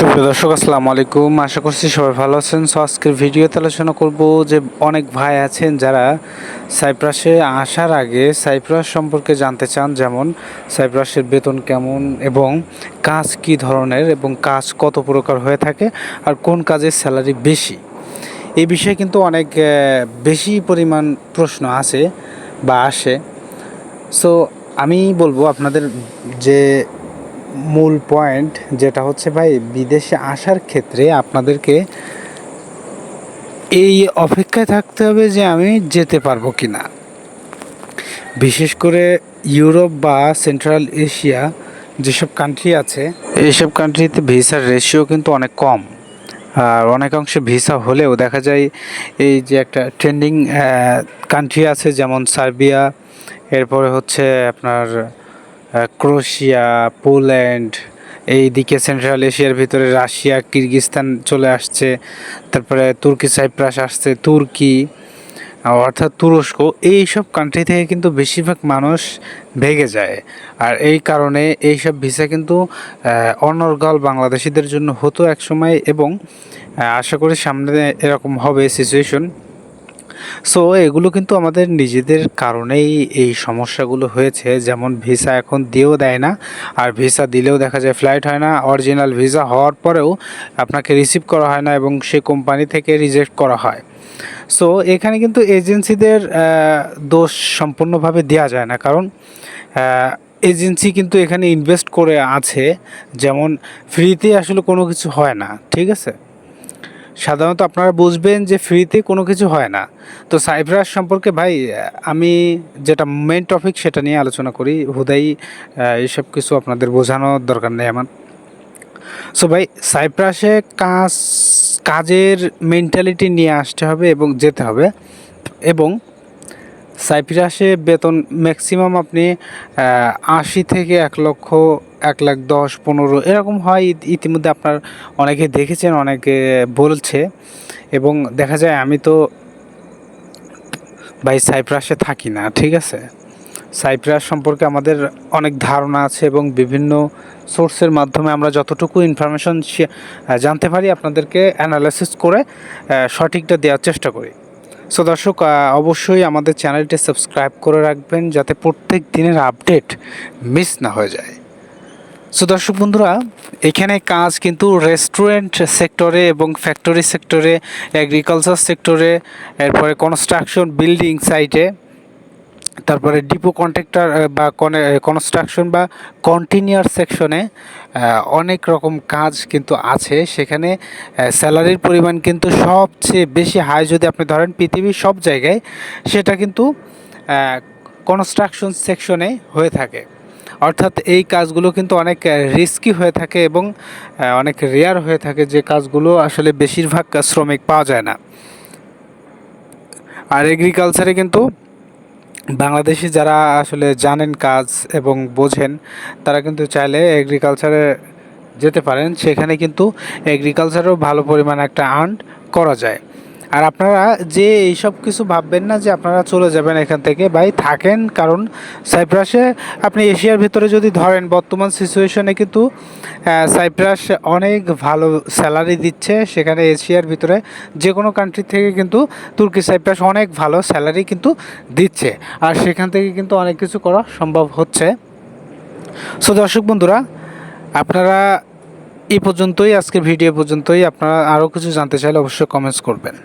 সুপ্রিয় দর্শক, আসসালামু আলাইকুম। আশা করছি সবাই ভালো আছেন। সো আজকের ভিডিওতে আলোচনা করব যে অনেক ভাই আছেন যারা সাইপ্রাসে আসার আগে সাইপ্রাস সম্পর্কে জানতে চান, যেমন সাইপ্রাসের বেতন কেমন এবং কাজ কি ধরনের এবং কাজ কত প্রকার হয়ে থাকে আর কোন কাজের স্যালারি বেশি। এই বিষয়ে কিন্তু অনেক বেশি পরিমাণ প্রশ্ন আছে বা আসে। সো আমি বলব আপনাদের যে মূল পয়েন্ট যেটা হচ্ছে ভাই, বিদেশে আসার ক্ষেত্রে আপনাদেরকে এই অপেক্ষায় থাকতে হবে যে আমি যেতে পারব কি না বিশেষ করে ইউরোপ বা সেন্ট্রাল এশিয়া যেসব কান্ট্রি আছে, এইসব কান্ট্রিতে ভিসার রেশিও কিন্তু অনেক কম। আর অনেকাংশে ভিসা হলেও দেখা যায় এই যে একটা ট্রেন্ডিং কান্ট্রি আছে যেমন সার্বিয়া, এরপরে হচ্ছে আপনার আহ, ক্রোয়েশিয়া পোল্যান্ড এইদিকে সেন্ট্রাল এশিয়ার ভিতরে রাশিয়া কিরগিস্তান চলে আসছে তারপরে তুর্কি সাইপ্রাস আসছে তুর্কি অর্থাৎ তুরস্ক এই সব কান্ট্রি থেকে কিন্তু বেশিরভাগ মানুষ ভেগে যায়। আর এই কারণে এই সব ভিসা কিন্তু অনর্গল বাংলাদেশিদের জন্য হতো একসময় এবং আশা করি সামনে এরকম হবে সিচুয়েশন সো এগুলো কিন্তু আমাদের নিজেদের কারণেই এই সমস্যাগুলো হয়েছে। যেমন ভিসা এখন দিয়েও দেয় না, আর ভিসা দিলেও দেখা যায় ফ্লাইট হয় না। অরিজিনাল ভিসা হওয়ার পরেও আপনাকে রিসিভ করা হয় না এবং সে কোম্পানি থেকে রিজেক্ট করা হয়। সো এখানে কিন্তু এজেন্সিদের দোষ সম্পূর্ণভাবে দেওয়া যায় না। কারণ এজেন্সি কিন্তু এখানে ইনভেস্ট করে আছে। যেমন ফ্রিতে আসলে কোনো কিছু হয় না। ঠিক আছে? সাধারণত আপনারা বুঝবেন যে ফ্রিতে কোনো কিছু হয় না। তো সাইপ্রাস সম্পর্কে ভাই, আমি যেটা মেন টপিক সেটা নিয়ে আলোচনা করি। হুদাই এইসব কিছু আপনাদের বোঝানোর দরকার নেই আমার। সো ভাই, সাইপ্রাসে কাজ, কাজের মেন্টালিটি নিয়ে আসতে হবে এবং যেতে হবে। এবং সাইপ্রাসে বেতন ম্যাক্সিমাম আপনি আশি থেকে এক লক্ষ, এক লাখ দশ পনেরো, এরকম হয়। ইতিমধ্যে আপনার অনেকে দেখেছেন, অনেকে বলছে। এবং দেখা যায় আমি তো ভাই সাইপ্রাসে থাকি না, ঠিক আছে? সাইপ্রাস সম্পর্কে আমাদের অনেক ধারণা আছে এবং বিভিন্ন সোর্সের মাধ্যমে আমরা যতটুকু ইনফরমেশন জানতে পারি, আপনাদেরকে অ্যানালাইসিস করে সঠিকটা দেওয়ার চেষ্টা করি। সো দর্শক অবশ্যই আমাদের চ্যানেলটি সাবস্ক্রাইব করে রাখবেন যাতে প্রত্যেক দিনের আপডেট মিস না হয়ে যায়। সো দর্শক বন্ধুরা, এখানে কাজ কিন্তু রেস্টুরেন্ট সেক্টরে এবং ফ্যাক্টরি সেক্টরে অ্যাগ্রিকালচার সেক্টরে এরপরে কনস্ট্রাকশন বিল্ডিং সাইটে তারপরে ডিপো কন্ট্রাক্টর বা কনস্ট্রাকশন বা কন্টিনিউয়ার সেকশনে অনেক রকম কাজ কিন্তু আছে। সেখানে স্যালারির পরিমাণ কিন্তু সবচেয়ে বেশি হাই যদি আপনি ধরেন পৃথিবীর সব জায়গায়, সেটা কিন্তু কনস্ট্রাকশন সেকশনে হয়ে থাকে। অর্থাৎ এই কাজগুলো কিন্তু অনেক রিস্কি হয়ে থাকে এবং অনেক রেয়ার হয়ে থাকে যে কাজগুলো আসলে বেশিরভাগ শ্রমিক পাওয়া যায় না। আর এগ্রিকালচারে কিন্তু বাংলাদেশি যারা আসলে জানেন কাজ এবং বোঝেন, তারা কিন্তু চাইলে এগ্রিকালচারে যেতে পারেন। সেখানে কিন্তু এগ্রিকালচারেও ভালো পরিমাণ একটা আর্ন করা যায়। আর আপনারা যে এইসব কিছু ভাববেন না যে আপনারা চলে যাবেন এখান থেকে, ভাই, থাকেন। কারণ সাইপ্রাসে আপনি এশিয়ার ভিতরে যদি ধরেন, বর্তমান সিচুয়েশনে কিন্তু সাইপ্রাস অনেক ভালো স্যালারি দিচ্ছে। সেখানে এশিয়ার ভিতরে যে কোনো কান্ট্রি থেকে কিন্তু তুর্কি সাইপ্রাস অনেক ভালো স্যালারি কিন্তু দিচ্ছে। আর সেখান থেকে কিন্তু অনেক কিছু করা সম্ভব হচ্ছে। সো দর্শক বন্ধুরা, আপনারা এ পর্যন্তই, আজকের ভিডিও পর্যন্তই। আপনারা আরও কিছু জানতে চাইলে অবশ্যই কমেন্টস করবেন।